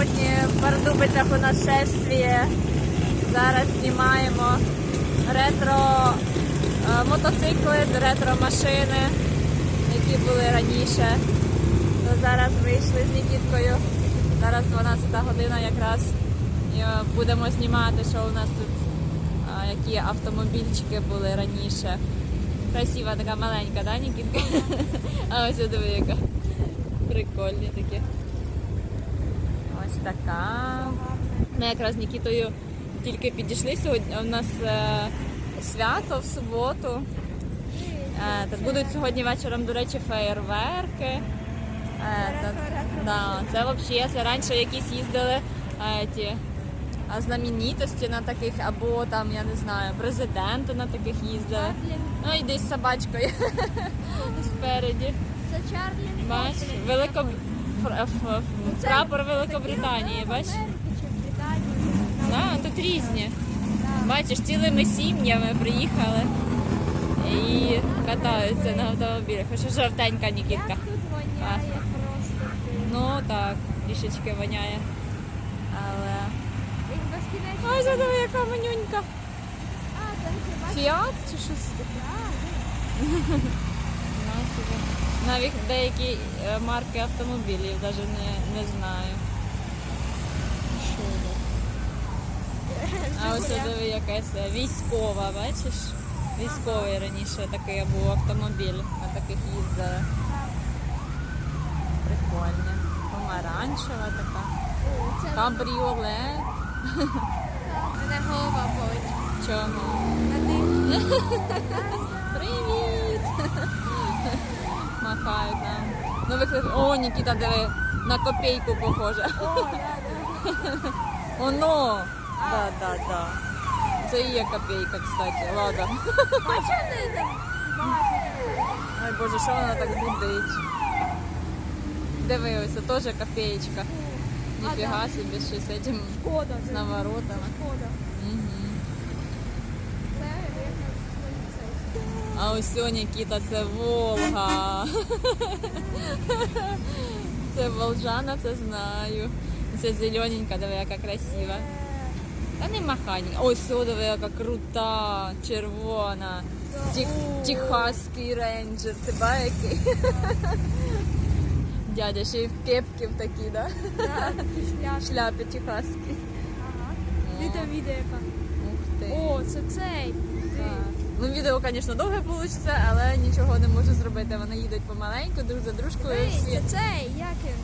Сьогодні в Пардубицях у нас шествіє. Зараз знімаємо ретро е, мотоцикли, ретро машини, які були раніше. То зараз вийшли з Нікіткою. Зараз 12 година якраз. І е, будемо знімати, що у нас тут, е, які автомобільчики були раніше. Красива така маленька, да, Нікітка? А ось диви яка. Прикольні такі. Ось така. Ми якраз з Нікітою тільки підійшли сьогодні. У нас е, свято в суботу. Е, так будуть сьогодні вечором, до речі, феєрверки. Е, да, це взагалі це раніше якісь їздили ті, знаменитості на таких, або там, я не знаю, президенти на таких їздили. Ну, йди з собачкою спереді. Це Чарлі Бач, Прапор Великобританії, бач? Америки чи Британії. Да, тут різні. Бачиш, цілими сім'ями приїхали і катаються на автомобілях. Хоча жовтенька Нікітка. Класно. Ну так, трішечки воняє. Але. Ой, задиви, яка манюнька. Фіат чи щось таке? Собі. Навіть деякі е, марки автомобілів навіть не, не знаю. Що це? А ось диви якась е, військова, бачиш? Військовий раніше такий був автомобіль, на таких їздили. Прикольно. Помаранчева така. Кабріолет. мене голова болить. Чого? Махають нам. Ну виклик. О, Нікіта, диви, на копійку похоже. Оно! Да, да, да. Це і є копійка, кстати. Ладно. Ой боже, що вона так гудить? Диви, ось теж копеечка. Ніфіга собі, ще з цим з наворотами. Шкода. Угу. А ось сьогодні Нікіта, це Волга. Це Волжана, це знаю. Це зелененька, диви, яка красива. Та не махані. Ось сьо, диви, яка крута, червона. Тіх, техаський рейнджер. Ти який? Дядя ще й в кепці в такій, да? Шляпи. Шляпі техаські. Ага. О. Ти там відео яка. Ух ти. О, це цей. Ну, відео, звісно, довге вийде, але нічого не можу зробити. Вони їдуть помаленьку, друг за дружкою. Всі це цей, як він?